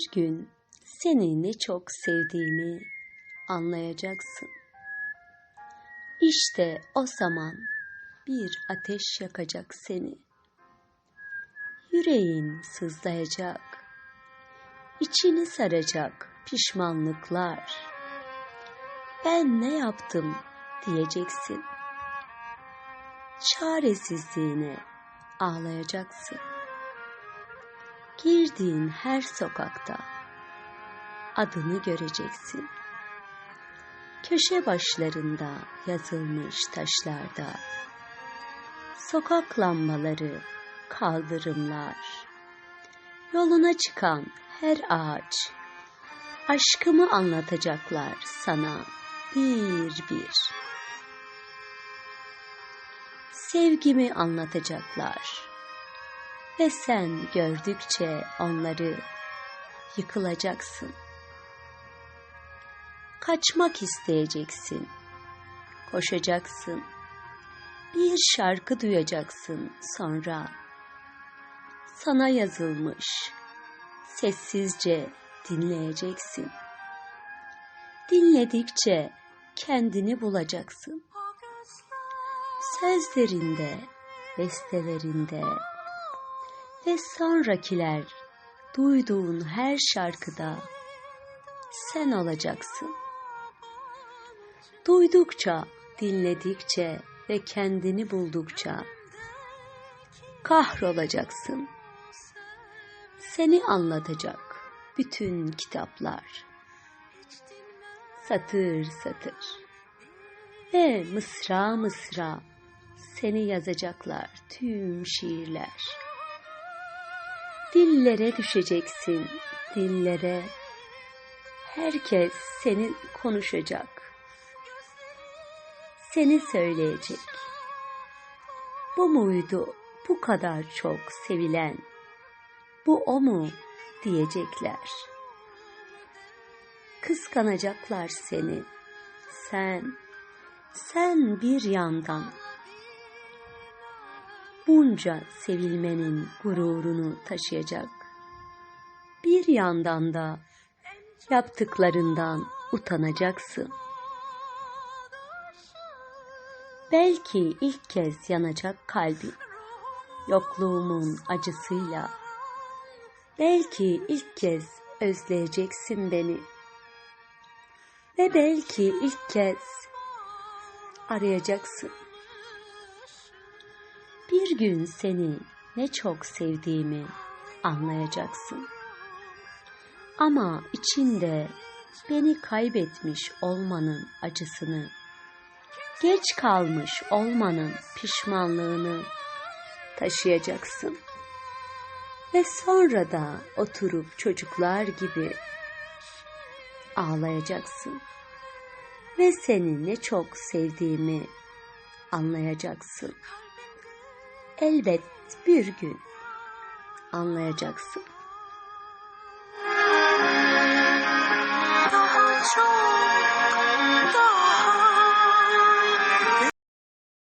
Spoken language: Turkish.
Bir gün seni ne çok sevdiğimi anlayacaksın. İşte o zaman bir ateş yakacak seni. Yüreğin sızlayacak, içini saracak pişmanlıklar. Ben ne yaptım diyeceksin. Çaresizliğine ağlayacaksın. Girdiğin her sokakta adını göreceksin. Köşe başlarında yazılmış taşlarda sokak lambaları, kaldırımlar, yoluna çıkan her ağaç aşkımı anlatacaklar sana bir bir. Sevgimi anlatacaklar ve sen gördükçe onları yıkılacaksın. Kaçmak isteyeceksin, koşacaksın. Bir şarkı duyacaksın sonra. Sana yazılmış, sessizce dinleyeceksin. Dinledikçe kendini bulacaksın. Sözlerinde, bestelerinde ve sonrakiler duyduğun her şarkıda sen olacaksın. Duydukça, dinledikçe ve kendini buldukça kahrolacaksın. Seni anlatacak bütün kitaplar. Satır satır ve mısra mısra seni yazacaklar tüm şiirler. Dillere düşeceksin, dillere. Herkes seni konuşacak. Seni söyleyecek. Bu muydu bu kadar çok sevilen? Bu o mu diyecekler. Kıskanacaklar seni. Sen, sen bir yandan bunca sevilmenin gururunu taşıyacak. Bir yandan da yaptıklarından utanacaksın. Belki ilk kez yanacak kalbin, yokluğumun acısıyla. Belki ilk kez özleyeceksin beni. Ve belki ilk kez arayacaksın. Bir gün seni ne çok sevdiğimi anlayacaksın. Ama içinde beni kaybetmiş olmanın acısını, geç kalmış olmanın pişmanlığını taşıyacaksın. Ve sonra da oturup çocuklar gibi ağlayacaksın. Ve seni ne çok sevdiğimi anlayacaksın. Elbet bir gün anlayacaksın.